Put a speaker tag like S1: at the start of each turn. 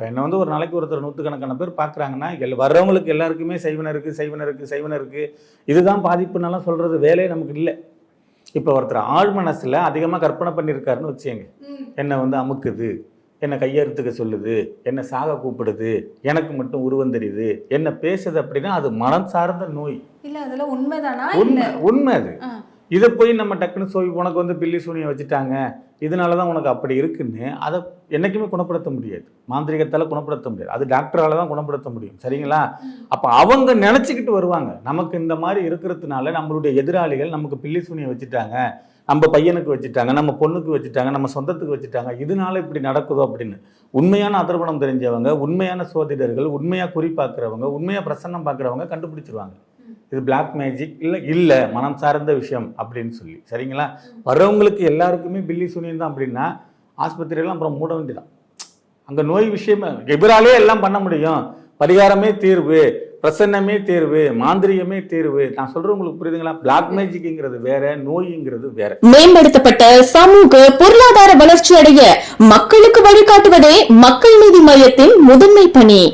S1: இப்போ என்ன வந்து ஒரு நாளைக்கு ஒருத்தர் நூற்றுக்கணக்கான பேர் பார்க்குறாங்கன்னா எல் வர்றவங்களுக்கு எல்லாருக்குமே செய்வன இருக்குது செய்வன இருக்குது செய்வன இருக்குது இதுதான் பாதிப்புனாலாம் சொல்கிறது வேலையே நமக்கு இல்லை. இப்போ ஒருத்தர் ஆழ் மனசில் அதிகமாக கற்பனை பண்ணியிருக்காருன்னு வச்சுங்க என்னை வந்து அமுக்குது என்னை கையெழுத்துக்க சொல்லுது என்னை சாக கூப்பிடுது எனக்கு மட்டும் உருவம் தெரியுது. என்ன பேசுது அப்படின்னா அது மனம் சார்ந்த நோய்.
S2: இல்ல அதெல்லாம் உண்மைதானா?
S1: உண்மை உண்மை அது. இதை போய் நம்ம டக்குன்னு சோய் உனக்கு வந்து பில்லி சூனியை வச்சுட்டாங்க. இதனால தான் உனக்கு அப்படி இருக்குன்னு அதை என்றைக்குமே குணப்படுத்த முடியாது. மாந்திரிகத்தால் குணப்படுத்த முடியாது. அது டாக்டரால் தான் குணப்படுத்த முடியும். சரிங்களா? அப்போ அவங்க நினச்சிக்கிட்டு வருவாங்க. நமக்கு இந்த மாதிரி இருக்கிறதுனால நம்மளுடைய எதிராளிகள் நமக்கு பில்லி சூனியை வச்சுட்டாங்க. நம்ம பையனுக்கு வச்சுட்டாங்க நம்ம பொண்ணுக்கு வச்சுட்டாங்க நம்ம சொந்தத்துக்கு வச்சுட்டாங்க. இதனால இப்படி நடக்குதோ அப்படின்னு. உண்மையான அதர்வணம் தெரிஞ்சவங்க உண்மையான சோதிடர்கள் உண்மையாக குறி பார்க்குறவங்க உண்மையாக பிரசன்னம் பார்க்குறவங்க கண்டுபிடிச்சிருவாங்க. இது பிளாக் மேஜிக் இல்லை இல்லை மனம் சார்ந்த விஷயம் அப்படின்னு சொல்லி. சரிங்களா? வர்றவங்களுக்கு எல்லாருக்குமே பில்லி சூனியம் தான் அப்படின்னா ஆஸ்பத்திரியெல்லாம் அப்புறம் மூட வேண்டியதான் அங்கே நோய் விஷயமே எபிராலே எல்லாம் பண்ண முடியும். பரிகாரமே தீர்வு பிரசன்னமே தேர்வு மாந்திரிகமே தேர்வு. நான் சொல்றேன் உங்களுக்கு புரியுதுங்களா? பிளாக் மேஜிக்ங்கிறது வேற நோய்ங்கிறது வேற.
S3: மேம்படுத்தப்பட்ட சமூக பொருளாதார வளர்ச்சி அடைய மக்களுக்கு வழிகாட்டுவதே மக்கள் நீதி மையத்தின் முதன்மை பணி.